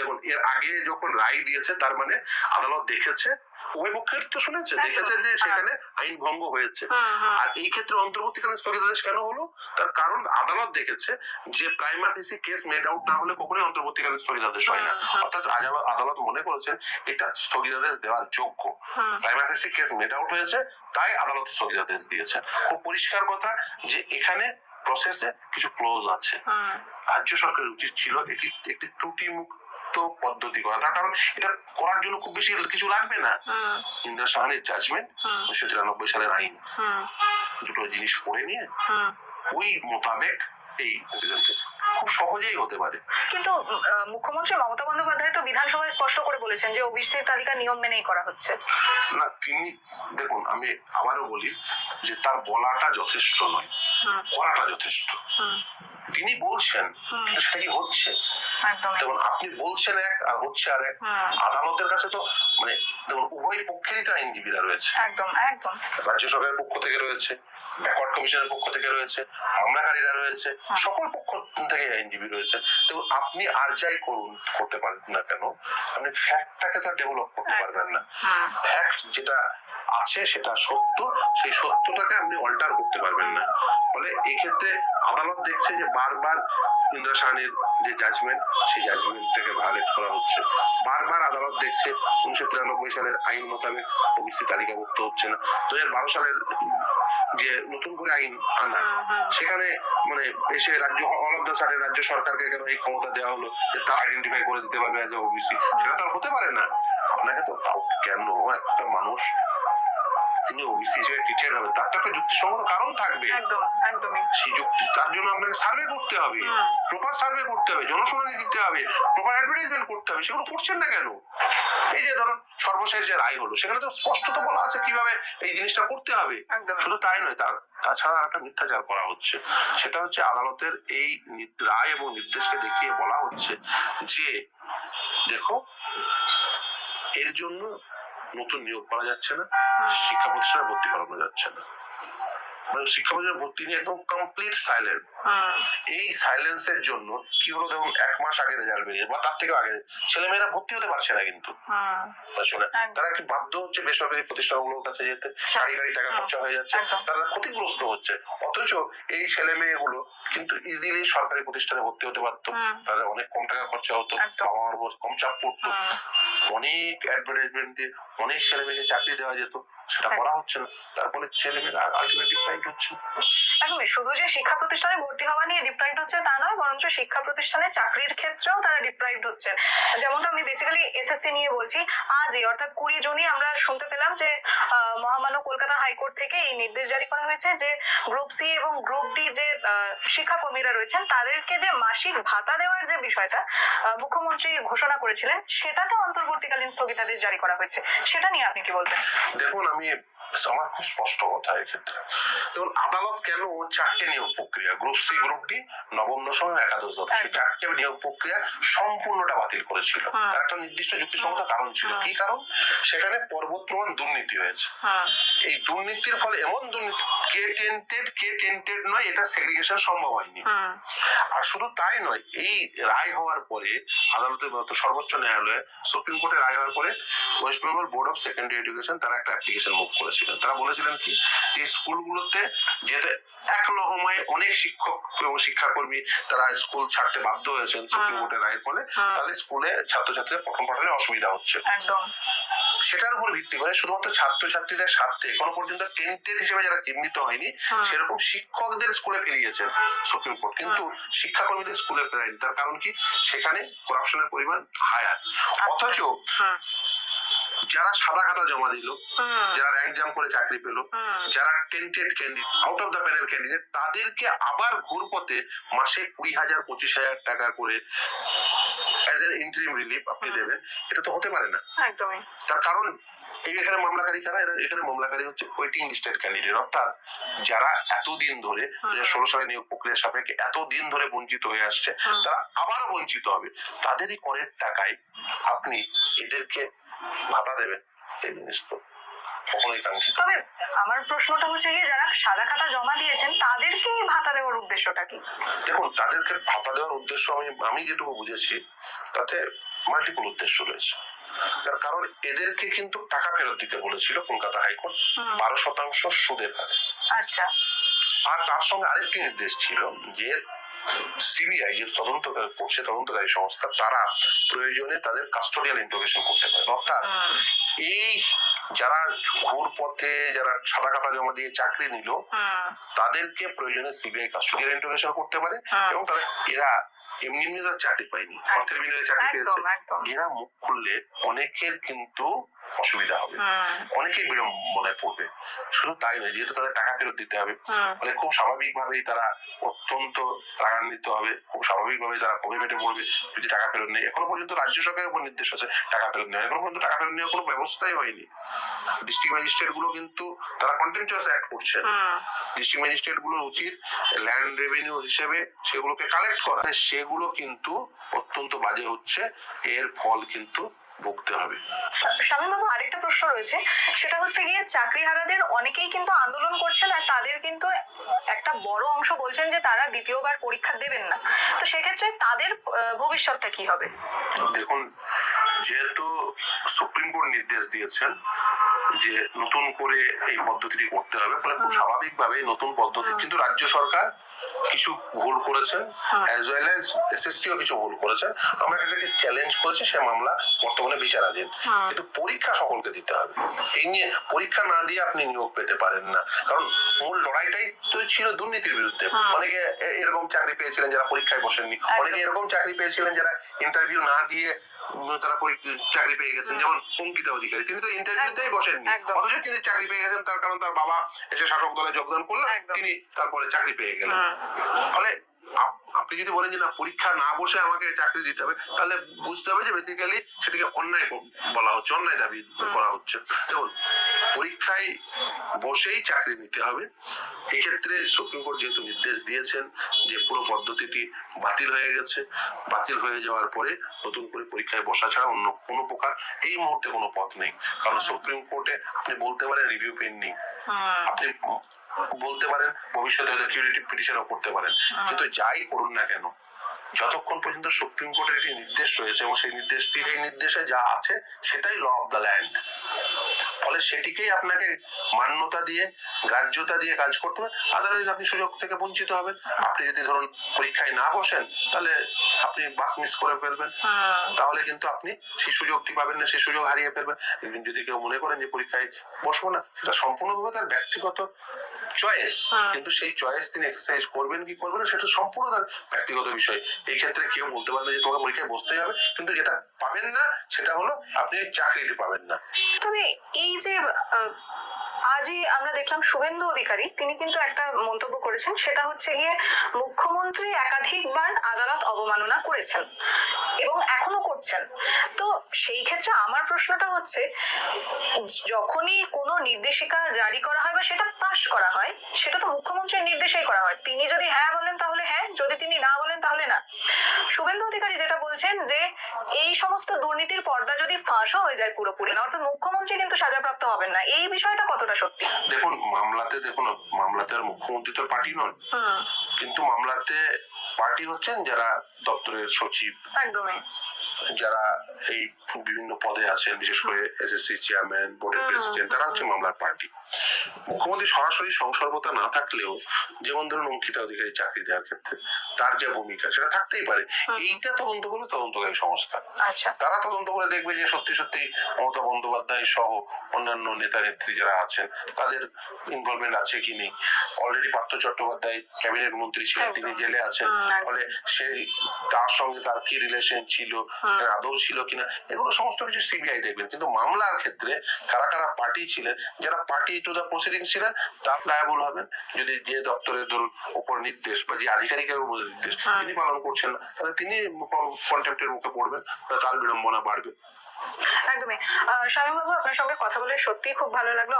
দেখুন এর আগে যখন রায় দিয়েছে তার মানে আদালত দেখেছে উভয় পক্ষের তো শুনেছে দেখেছে যে হ্যাঁ। সেখানে আইন ভঙ্গ হয়েছে। হুম, হুম। আর এই ক্ষেত্রে অন্তর্বর্তীকালীন স্থগিতাদেশ কেন হলো? তার কারণ আদালত দেখেছে যে প্রাইমারি কেস মেড আউট না হলে কখনোই অন্তর্বর্তীকালীন স্থগিতাদেশ হয় না। অর্থাৎ আদালত- মনে করেছেন এটা স্থগিতাদেশ দেওয়ার যোগ্য। কেস মেড আউট হয়েছে তাই আদালত স্থগিতাদেশ দিয়েছে। খুব পরিষ্কার কথা যে এখানে প্রসেসে কিছু ক্লোজ আছে। রাজ্য সরকারের উচিত ছিল এটি একটি ত্রুটি মুক্ত পদ্ধতি করা। তার কারণ এটা করার জন্য খুব বেশি কিছু লাগবে না। ইন্দিরা সাহানির জাজমেন্ট উনিশশো তিরানব্বই সালের আইন। দুটো জিনিস পড়ে নিয়ে ওই মোতাবেক এই প্রতিবেদনকে খুব সহজেই হতে পারে। কিন্তু মুখ্যমন্ত্রী মমতা বন্দ্যোপাধ্যায় তো বিধানসভায় স্পষ্ট করে বলেছেন যে ওবিসি তালিকা নিয়ম মেনেই করা হচ্ছে। না তিনি দেখুন আমি আবারও বলি যে তার বলাটা যথেষ্ট নয়। করাটা যথেষ্ট। তিনি বলছেন। সেটা কি হচ্ছে? দেখুন আপনি বলছেন এক আর হচ্ছে আর এক। আদালতের কাছে তো মানে দেখুন উভয় পক্ষেরই তো আইনজীবীরা রয়েছে। একদম একদম। রাজ্য সরকারের পক্ষ থেকে রয়েছে ব্যাকওয়ার্ড কমিশনের পক্ষ থেকে রয়েছে মামলাকারীরা রয়েছে হ্যাঁ। সকল পক্ষ থেকে আইনজীবী রয়েছে। তো আপনি আর যাই করুন করতে পারেন না কেন আপনি ফ্যাক্টটাকে তো ডেভেলপ করতে পারবেন না। ফ্যাক্ট যেটা আছে সেটা সত্য। সেই সত্যটাকে আপনি অল্টার করতে পারবেন না। ফলে এক্ষেত্রে আদালত দেখছে যে বারবার ইন্দিরা সাহানির যে জাজমেন্ট সেই জাজমেন্টটাকে ভায়োলেট করা হচ্ছে। বারবার আদালত দেখছে উনিশশো তিরানব্বই সালের আইন মোতাবেক ওবিসি তালিকাভুক্ত হচ্ছে না। দু হাজার বারো সালের যে নতুন করে আইন আনা হুম, হুম। সেখানে মানে এসে রাজ্য অল অফ দ্য সাডেন রাজ্য সরকারকে কেন এই ক্ষমতা দেওয়া হলো? যে তা আইডেন্টিফাই করে দিতে পারবে অ্যাজ ওবিসি সেটা তো আর হতে পারে না। আপনাকে তো কেন? একটা মানুষ তিনি ওবিসি হিসেবে ট্রিটেড হবে তার তো একটা যুক্তিসঙ্গত কারণ থাকবে। একদম একদমই। সেই যুক্তি তার জন্য আপনাকে সার্ভে করতে হবে। প্রপার সার্ভে করতে হবে জনশুনানি দিতে হবে প্রপার অ্যাডভার্টাইজমেন্ট করতে হবে সেগুলো করছেন না কেন? এই যে ধরুন সর্বশেষ যে রায় হলো সেখানে তো স্পষ্ট তো বলা আছে কীভাবে এই জিনিসটা করতে হবে। শুধু তাই নয় তার তাছাড়া একটা মিথ্যাচার করা হচ্ছে। সেটা হচ্ছে আদালতের এই রায় এবং নির্দেশকে দেখিয়ে বলা হচ্ছে যে দেখো এর জন্য নতুন নিয়োগ করা যাচ্ছে না, শিক্ষা প্রতিষ্ঠানে ভর্তি করানো যাচ্ছে না। মানে শিক্ষা প্রতিষ্ঠানে ভর্তি নিয়ে একদম কমপ্লিট সাইলেন্ট এই সাইলেন্সের জন্য কি হলো দেখুন এক মাস আগে রেজাল্ট বেরিয়ে বা তার থেকেও আগে। ছেলেমেয়েরা ভর্তি হতে পারছে না কিন্তু। আসলে তারা কি বাধ্য হচ্ছে বেসরকারি প্রতিষ্ঠানগুলোর কাছে যেতে? গাড়ি গাড়ি টাকা খরচা হয়ে যাচ্ছে। তারা ক্ষতিগ্রস্ত হচ্ছে। অথচ এই ছেলে মেয়েগুলো কিন্তু ইজিলি সরকারি প্রতিষ্ঠানে ভর্তি হতে পারতো। তাদের অনেক কম টাকা খরচা হতো। বাবা মার কম চাপ পড়তো। অনেক অ্যাডভার্টাইজমেন্ট দিয়ে অনেক ছেলে মেয়েকে চাকরি দেওয়া যেত। সেটা করা হচ্ছে না। তারপরে ছেলে মেয়েরা আলটিমেটলি হচ্ছে। একদমই শুধু যে শিক্ষা প্রতিষ্ঠানে ভর্তি হওয়া নিয়ে ডিপ্রাইভড হচ্ছে তা নয় বরঞ্চ শিক্ষা প্রতিষ্ঠানে চাকরির ক্ষেত্রেও তারা ডিপ্রাইভড হচ্ছেন। যেমনটা আমি বেসিক্যালি এসএসসি নিয়ে বলছি আজই অর্থাৎ কুড়ি জনই আমরা শুনতে পেলাম যে মহামান্য কলকাতা হাইকোর্ট থেকে এই নির্দেশ জারি করা হয়েছে যে গ্রুপ সি এবং গ্রুপ ডি যে আহ, শিক্ষাকর্মীরা রয়েছেন তাদেরকে যে মাসিক ভাতা দেওয়ার যে বিষয়টা মুখ্যমন্ত্রী ঘোষণা করেছিলেন সেটাতে অন্তর্বর্তীকালীন স্থগিতাদেশ জারি করা হয়েছে। সেটা নিয়ে আপনি কি বলবেন? দেখুন আমি আমার খুব স্পষ্ট কথা এক্ষেত্রে দেখুন আদালত কেন চারটে নিয়োগ প্রক্রিয়া গ্রুপ সি গ্রুপ ডি নবম দশম একাদশ দশম চারটে নিয়োগ প্রক্রিয়া সম্পূর্ণটা বাতিল করেছিল। হ্যাঁ। তার একটা নির্দিষ্ট যুক্তিসঙ্গত কারণ ছিল। হ্যাঁ। কি কারণ? সেখানে পর্বত প্রমাণ দুর্নীতি হয়েছে। হ্যাঁ। এই দুর্নীতির ফলে এমন দুর্নীতি কে টেন্টেড কে টেন্টেড নয় এটা সেগ্রিগেশন সম্ভব হয়নি। আর শুধু তাই নয় এই রায় হওয়ার পরে আদালতের মতো সর্বোচ্চ ন্যায়ালয়ে সুপ্রিম কোর্টে রায় হওয়ার পরে West Bengal Board of Secondary Education তারা একটা অ্যাপ্লিকেশন মুভ করেছিলেন তারা বলেছিলেন কি? যে স্কুলগুলোতে যেহেতু এক লহমায় অনেক শিক্ষক এবং শিক্ষাকর্মী তারা স্কুল ছাড়তে বাধ্য হয়েছেন সুপ্রিম হ্যাঁ। কোর্টের রায়ের ফলে। হ্যাঁ। তাহলে স্কুলে ছাত্রছাত্রীদের পঠন পাঠনে অসুবিধা হচ্ছে। একদম। সেটার উপর ভিত্তি করে শুধুমাত্র ছাত্রছাত্রীদের স্বার্থে এখনও পর্যন্ত টেন্টেড হিসেবে যারা চিহ্নিত হয়নি হ্যাঁ। সেরকম শিক্ষকদের স্কুলে ফিরিয়েছেন সুপ্রিম কোর্ট। কিন্তু শিক্ষাকর্মীদের স্কুলে ফেরায়নি। তার কারণ কি? সেখানে করাপশনের পরিমাণ হায়ার অথচ হুম যারা সাদা খাতা জমা দিল যারা র্যাঙ্ক জাম করে চাকরি পেল যারা tainted candidate out of the panel candidate তাদেরকে আবার ঘুরপথে মাসে কুড়ি হাজার পঁচিশ হাজার টাকা করে অ্যাজ এন ইন্টারিম রিলিফ আপনি। দেবেন। এটা তো হতে পারে না। একদমই। তার কারণ এই এখানে মামলাকারী কারা এখানে মামলাকারী হচ্ছে ওয়েটিং লিস্টেড ক্যান্ডিডেট অর্থাৎ যারা এতদিন ধরে দু হাজার ষোলো সালে নিয়োগ প্রক্রিয়ার সাপেক্ষে এতদিন ধরে বঞ্চিত হয়ে আসছে তারা আবারও বঞ্চিত হবে। তাদেরই করের টাকায় আপনি এদেরকে ভাতা দেবেন এই জিনিস তো কখনোই কাঙ্ক্ষিত তবে আমার প্রশ্নটা হচ্ছে গিয়ে যারা সাদা খাতা জমা দিয়েছেন তাদেরকে ভাতা দেওয়ার উদ্দেশ্যটা কি? দেখুন তাদেরকে ভাতা দেওয়ার উদ্দেশ্য আমি আমি যেটুকু বুঝেছি তাতে মাল্টিপল উদ্দেশ্য রয়েছে। তার কারণ এদেরকে কিন্তু টাকা ফেরত দিতে বলেছিল কলকাতা হাইকোর্ট বারো শতাংশ সুদের হারে। আচ্ছা। আর তার সঙ্গে আরেকটি নির্দেশ ছিল যে সিবিআই যে তদন্ত করছে তদন্তকারী সংস্থা তারা প্রয়োজনে তাদের কাস্টোডিয়াল ইন্টারোগেশন করতে পারে। অর্থাৎ এই যারা ঘুর পথে যারা সাদা খাতা জমা দিয়ে চাকরি নিল তাদেরকে প্রয়োজনে সিবিআই কাস্টোডিয়াল ইন্টারোগেশন করতে পারে। এবং তারা এরা এমনি এমনি তারা চাকরি পায়নি অর্থের বিনিময়ে চাকরি পেয়েছে। এরা মুখ খুললে অনেকের কিন্তু অসুবিধা হবে। হুম, অনেকেই বিড়ম্বনায় পড়বে। শুধু তাই নয় যেহেতু তাদের টাকা ফেরত দিতে হবে ফলে খুব স্বাভাবিকভাবেই তারা অত্যন্ত রাগান্বিত হবে খুব স্বাভাবিকভাবেই তারা কমে বেটে পড়বে যদি টাকা ফেরত নেই এখনও পর্যন্ত রাজ্য সরকারের উপর নির্দেশ আছে টাকা ফেরত নেওয়া এখনও পর্যন্ত টাকা ফেরত নেওয়ার কোনো ব্যবস্থাই হয়নি। ডিস্ট্রিক্ট ম্যাজিস্ট্রেটগুলো কিন্তু তারা কন্টিনিউয়াস অ্যাক্ট করছেন হুম, ডিস্ট্রিক্ট ম্যাজিস্ট্রেটগুলোর উচিত ল্যান্ড রেভিনিউ হিসেবে সেগুলোকে কালেক্ট করা। সেগুলো কিন্তু অত্যন্ত বাজে হচ্ছে। এর ফল কিন্তু ভুগতে হবে। স্বামীবাবু আরেকটা প্রশ্ন রয়েছে। সেটা হচ্ছে গিয়ে চাকরিহারাদের অনেকেই কিন্তু আন্দোলন করছেন আর তাদের কিন্তু একটা বড় অংশ বলছেন যে তারা দ্বিতীয়বার পরীক্ষা দেবেন না। তো সেক্ষেত্রে তাদের ভবিষ্যৎটা কি হবে? দেখুন যেহেতু সুপ্রিম কোর্ট নির্দেশ দিয়েছেন যে নতুন করে এই পদ্ধতিটি করতে হবে ফলে খুব স্বাভাবিকভাবে এই নতুন পদ্ধতি। কিন্তু রাজ্য সরকার কিছু ভুল করেছেন অ্যাজ ওয়েল এজ এসএসসিও কিছু ভুল করেছেন আমরা এটাকে চ্যালেঞ্জ করেছি সে মামলা বর্তমানে বিচারাধীন। কিন্তু পরীক্ষা সকলকে দিতে হবে। এই নিয়ে পরীক্ষা না দিয়ে আপনি নিয়োগ পেতে পারেন না। কারণ মূল লড়াইটাই তো ছিল দুর্নীতির বিরুদ্ধে। অনেকে এরকম চাকরি পেয়েছিলেন যারা পরীক্ষায় বসেননি। অনেকে এরকম চাকরি পেয়েছিলেন যারা ইন্টারভিউ না দিয়ে তারা চাকরি পেয়ে গেছেন যেমন অঙ্কিতা অধিকারী তিনি তো ইন্টারভিউতেই বসেননি। অথচ তিনি চাকরি পেয়ে গেছেন তার কারণ তার বাবা এসে শাসক দলে যোগদান করল একদম। তিনি তারপরে চাকরি পেয়ে গেলেন ফলে আপ- আপনি যদি বলেন যে না পরীক্ষা না বসে আমাকে চাকরি দিতে হবে তাহলে বুঝতে হবে যে বেসিক্যালি সেটাকে অন্যায় বলা হচ্ছে অন্যায় দাবি করা হচ্ছে। দেখুন পরীক্ষায় বসেই চাকরি নিতে হবে। এক্ষেত্রে সুপ্রিম কোর্ট যেহেতু নির্দেশ দিয়েছেন যে পুরো পদ্ধতিটি বাতিল হয়ে গেছে বাতিল হয়ে যাওয়ার পরে নতুন করে পরীক্ষায় বসা ছাড়া অন্য কোনো প্রকার এই মুহূর্তে কোনো পথ নেই। কারণ সুপ্রিম কোর্টে আপনি বলতে পারেন রিভিউ পেন্ডিং হুম, আপনি বলতে পারেন ভবিষ্যতে হয়তো কিউরিটিভ পিটিশনও করতে পারেন। কিন্তু যাই করুন না কেন যতক্ষণ পর্যন্ত সুপ্রিম কোর্টের একটি নির্দেশ রয়েছে এবং সেই নির্দেশটি এই নির্দেশে যা আছে সেটাই ল অফ দ্য ল্যান্ড ফলে সেটিকেই আপনাকে মান্যতা দিয়ে গ্রাহ্যতা দিয়ে কাজ করতে হবে। আদারওয়াইজ আপনি সুযোগ থেকে বঞ্চিত হবেন। আপনি যদি ধরুন পরীক্ষায় না বসেন তাহলে আপনি বাস মিস করে ফেলবেন। তাহলে কিন্তু আপনি সেই সুযোগটি পাবেন না সেই সুযোগ হারিয়ে ফেলবেন। যদি কেউ মনে করেন যে পরীক্ষায় বসবো না সেটা সম্পূর্ণভাবে তার ব্যক্তিগত চয়েস হ্যাঁ। কিন্তু সেই চয়েস তিনি এক্সারসাইজ করবেন কি করবেন সেটা সম্পূর্ণ তার ব্যক্তিগত বিষয়। এই ক্ষেত্রে কেউ বলতে পারবে যে তোমাকে পরীক্ষায় বসতেই হবে কিন্তু যেটা পাবেন না সেটা হলো আপনি চাকরিতে পাবেন না। তবে এই যে আজই আমরা দেখলাম শুভেন্দু অধিকারী, তিনি কিন্তু একটা মন্তব্য করেছেন, সেটা হচ্ছে গিয়ে মুখ্যমন্ত্রী একাধিকবার আদালত অবমাননা করেছেন এবং এখনও করছেন। তো সেই ক্ষেত্রে আমার প্রশ্নটা হচ্ছে, যখনই কোনো নির্দেশিকা জারি করা হয় বা সেটা পাশ করা হয়, সেটা তো মুখ্যমন্ত্রীর নির্দেশেই করা হয়। তিনি যদি হ্যাঁ বলেন তাহলে হ্যাঁ যদি তিনি না বলেন না। শুভেন্দু অধিকারী যেটা বলছেন যে এই সমস্ত দুর্নীতির পর্দা যদি ফাঁসও হয়ে যায় পুরোপুরি না অর্থাৎ মুখ্যমন্ত্রী কিন্তু সাজাপ্রাপ্ত হবেন না এই বিষয়টা কতটা সত্যি? দেখুন মামলাতে দেখুন মামলাতে আর মুখ্যমন্ত্রী তো পার্টি নন। কিন্তু মামলাতে পার্টি হচ্ছেন যারা দপ্তরের সচিব। একদমই। যারা এই বিভিন্ন পদে আছেন বিশেষ করে এসএসসি চেয়ারম্যান বোর্ডের প্রেসিডেন্ট তারা হচ্ছে মামলার পার্টি মুখ্যমন্ত্রী সরাসরি সংসর্গতা না থাকলেও যেমন ধরুন অঙ্কিতা অধিকারী চাকরি দেওয়ার ক্ষেত্রে তার যে ভূমিকা সেটা থাকতেই পারে। এইটা তদন্ত করবে তদন্তকারী সংস্থা। আচ্ছা। তারা তদন্ত করে দেখবে যে সত্যি সত্যি মমতা বন্দ্যোপাধ্যায় সহ অন্যান্য নেতা নেত্রী যারা আছেন তাদের ইনভলভমেন্ট আছে কি নেই? অলরেডি পার্থ চট্টোপাধ্যায় ক্যাবিনেট মন্ত্রী ছিলেন তিনি জেলে আছেন। ফলে সেই তার সঙ্গে তার কি রিলেশন ছিল? হুম। আদৌ ছিল কিনা এগুলো সমস্ত কিছু সিবিআই দেখবেন কিন্তু মামলার ক্ষেত্রে কারা কারা পার্টি ছিলেন যারা পার্টি টু দ্য প্রসিডিং ছিলেন তার লায়াবল হবেন যদি যে দপ্তরের ধরুন উপর নির্দেশ বা যে আধিকারিকের উপর নির্দেশ হ্যাঁ। তিনি পালন করছেন না তাহলে তিনি কন্টেম্পটের মুখে পড়বেন তার বিড়ম্বনা বাড়বে একদমই আহ, শামীম বাবু আপনার সঙ্গে কথা বলে সত্যি খুব ভালো লাগল